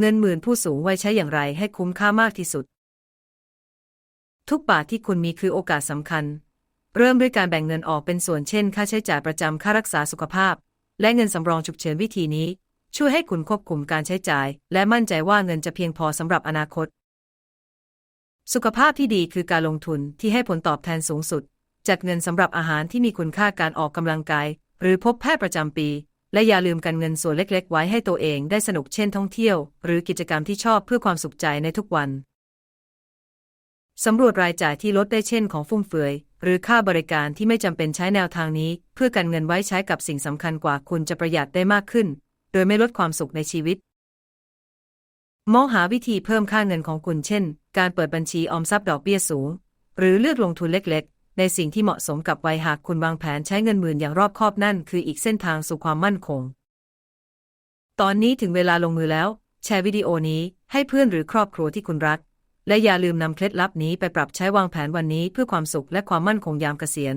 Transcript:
เงินหมื่นผู้สูงวัยใช้อย่างไรให้คุ้มค่ามากที่สุด ทุกบาทที่คุณมีคือโอกาสสำคัญ เริ่มด้วยการแบ่งเงินออกเป็นส่วนเช่น ค่าใช้จ่ายประจำค่ารักษาสุขภาพ และเงินสำรองฉุกเฉินวิธีนี้ ช่วยให้คุณควบคุมการใช้จ่าย และมั่นใจว่าเงินจะเพียงพอสำหรับอนาคต สุขภาพที่ดีคือการลงทุนที่ให้ผลตอบแทนสูงสุด จัดเงินสำหรับอาหารที่มีคุณค่าการออกกำลังกาย หรือพบแพทย์ประจำปี และอย่าลืมกันเงินส่วนเล็กๆ ไว้ให้ตัวเองได้สนุกเช่นท่องเที่ยว หรือกิจกรรมที่ชอบเพื่อความสุขใจในทุกวัน สำรวจรายจ่ายที่ลดได้เช่นของฟุ่มเฟือย หรือค่าบริการที่ไม่จำเป็นใช้แนวทางนี้ เพื่อกันเงินไว้ใช้กับสิ่งสำคัญกว่าคุณจะประหยัดได้มากขึ้น โดยไม่ลดความสุขในชีวิตมองหาวิธีเพิ่มค่าเงินของคุณเช่น การเปิดบัญชีออมทรัพย์ดอกเบี้ยสูง หรือเลือกลงทุนเล็กๆ ในสิ่งที่เหมาะสมกับวัยหากคุณวางแผนใช้เงินหมื่นอย่างรอบคอบนั่นคืออีกเส้นทางสู่ความมั่นคง ตอนนี้ถึงเวลาลงมือแล้ว แชร์วิดีโอนี้ให้เพื่อนหรือครอบครัวที่คุณรัก และอย่าลืมนำเคล็ดลับนี้ไปปรับใช้วางแผนวันนี้เพื่อความสุขและความมั่นคงยามเกษียณ